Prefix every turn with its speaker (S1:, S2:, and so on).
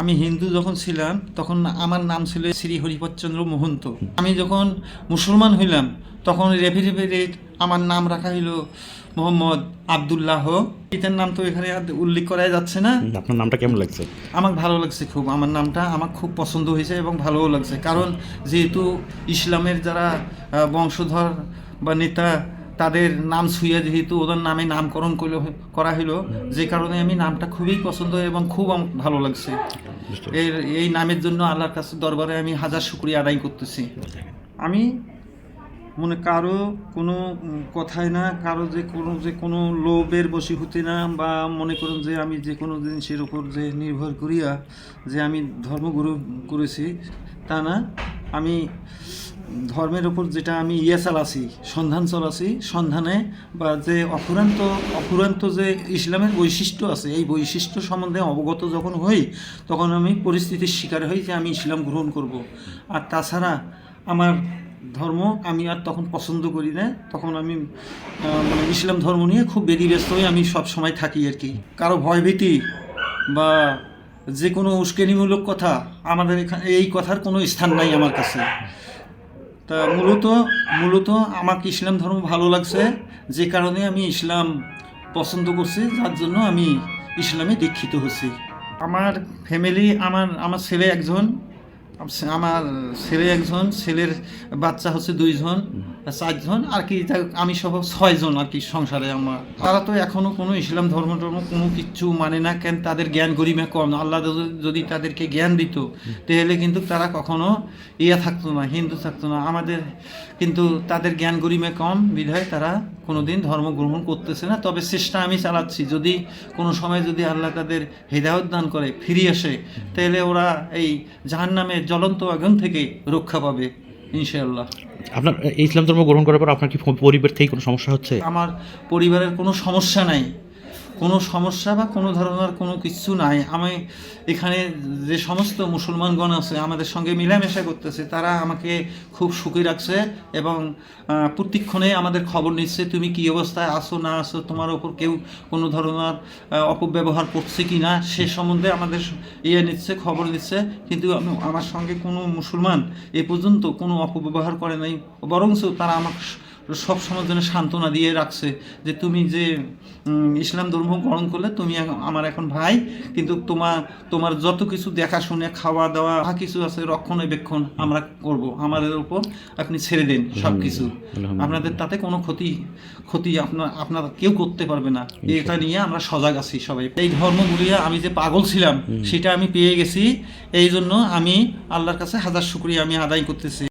S1: আমি হিন্দু যখন ছিলাম তখন আমার নাম ছিল শ্রী হরিপদচন্দ্র মহন্ত। আমি যখন মুসলমান হইলাম তখন রেভি রেভি আমার নাম রাখা হইল মোহাম্মদ আবদুল্লাহ। পিতার নাম তো এখানে আর উল্লেখ করা যাচ্ছে না।
S2: আপনার নামটা কেমন লাগছে?
S1: আমার ভালো লাগছে খুব। আমার নামটা আমার খুব পছন্দ হয়েছে এবং ভালোও লাগছে। কারণ যেহেতু ইসলামের যারা বংশধর বা নেতা তাদের নাম ছুঁয়ে যেহেতু ওদের নামে নামকরণ করল করা হলো যে কারণে আমি নামটা খুবই পছন্দ এবং খুব ভালো লাগছে। এর এই নামের জন্য আল্লাহর কাছে দরবারে আমি হাজার শুক্রিয়া আদায় করতেছি। আমি মনে কারও কোনো কথায় না কারও যে কোনো যে কোনো লোভের বশীভূতি না বা মনে করুন যে আমি যে কোনো জিনিসের উপর যে নির্ভর করিয়া যে আমি ধর্মগুরু করেছি তা না। আমি ধর্মের উপর যেটা আমি ইয়ে চালাছি, সন্ধান চালাছি, সন্ধানে বা যে অফুরান্ত অফুরান্ত যে ইসলামের বৈশিষ্ট্য আছে, এই বৈশিষ্ট্য সম্বন্ধে অবগত যখন হই, তখন আমি পরিস্থিতির শিকার হই যে আমি ইসলাম গ্রহণ করব। আর তাছাড়া আমার ধর্ম আমি আর তখন পছন্দ করি না, তখন আমি মানে ইসলাম ধর্ম নিয়ে খুব বেদি ব্যস্ত হয়ে আমি সব সময় থাকি আর কি। কারও ভয়ভীতি বা যে কোনো উস্কেনিমূলক কথা আমাদের এখানে, এই কথার কোনো স্থান নাই আমার কাছে। তা মূলত মূলত আমাকে ইসলাম ধর্ম ভালো লাগছে, যে কারণে আমি ইসলাম পছন্দ করছি, যার জন্য আমি ইসলামে দীক্ষিত হচ্ছি আমার ফ্যামিলি আমার আমার ছেলে একজন, আমার ছেলে একজন, ছেলের বাচ্চা হচ্ছে দুইজন। চারজন আর কি আমি সহ ছয়জন আর কি সংসারে আমার। তারা তো এখনও কোনো ইসলাম ধর্ম টর্ম কোনো কিচ্ছু মানে না কেন তাদের জ্ঞান গরিমা কম। আল্লাহ যদি- তাদেরকে জ্ঞান দিত, তাহলে কিন্তু তারা কখনো ইয়া থাকতো না, হিন্দু থাকতো না। আমাদের কিন্তু তাদের জ্ঞান গরিমা কম, বিধায় তারা কোনো দিন ধর্ম গ্রহণ করতেছে না। তবে চেষ্টা আমি চালাচ্ছি, যদি কোনো সময় যদি আল্লাহ তাদের হৃদায়ত দান করে ফিরে আসে, তাহলে ওরা এই জাহান নামে জ্বলন্ত আগুন থেকে রক্ষা পাবে। ইনশাআল্লাহ।
S2: আপনার ইসলাম ধর্ম গ্রহণ করার পর আপনার কি পরিবার থেকে কোনো সমস্যা হচ্ছে?
S1: আমার পরিবারের কোনো সমস্যা নাই। কোনো সমস্যা বা কোনো ধরনের কোনো কিছু নাই। আমি এখানে যে সমস্ত মুসলমানগণ আছে, আমাদের সঙ্গে মিলামেশা করতেছে, তারা আমাকে খুব সুখী রাখছে এবং প্রত্যেকক্ষণে আমাদের খবর নিচ্ছে, তুমি কি অবস্থায় আসো না আসো তোমার ওপর কেউ কোনো ধরনের অপব্যবহার করছে কি না? সে সম্বন্ধে আমাদের ইয়ে নিচ্ছে, খবর নিচ্ছে। কিন্তু আমি- আমার সঙ্গে কোনো মুসলমান এ পর্যন্ত কোনো অপব্যবহার করে নাই, বরঞ্চ তারা আমাকে সব সময় জন্য সান্ত্বনা দিয়ে রাখছে যে তুমি যে ইসলাম ধর্ম গ্রহণ করলে তুমি আমার এখন ভাই কিন্তু তোমার তোমার যত কিছু দেখাশুনে খাওয়া দাওয়া যা কিছু আছে রক্ষণাবেক্ষণ আমরা করব আমাদের উপর আপনি ছেড়ে দিন সব কিছু আপনাদের তাতে কোনো ক্ষতি ক্ষতি আপনার আপনার কেউ করতে পারবে না। এটা নিয়ে আমরা সজাগ আছি সবাই। এই ধর্মগুলিয়ে আমি যে পাগল ছিলাম সেটা আমি পেয়ে গেছি। এই জন্য আমি আল্লাহর কাছে হাজার শুক্রিয়া আমি আদায় করতেছি।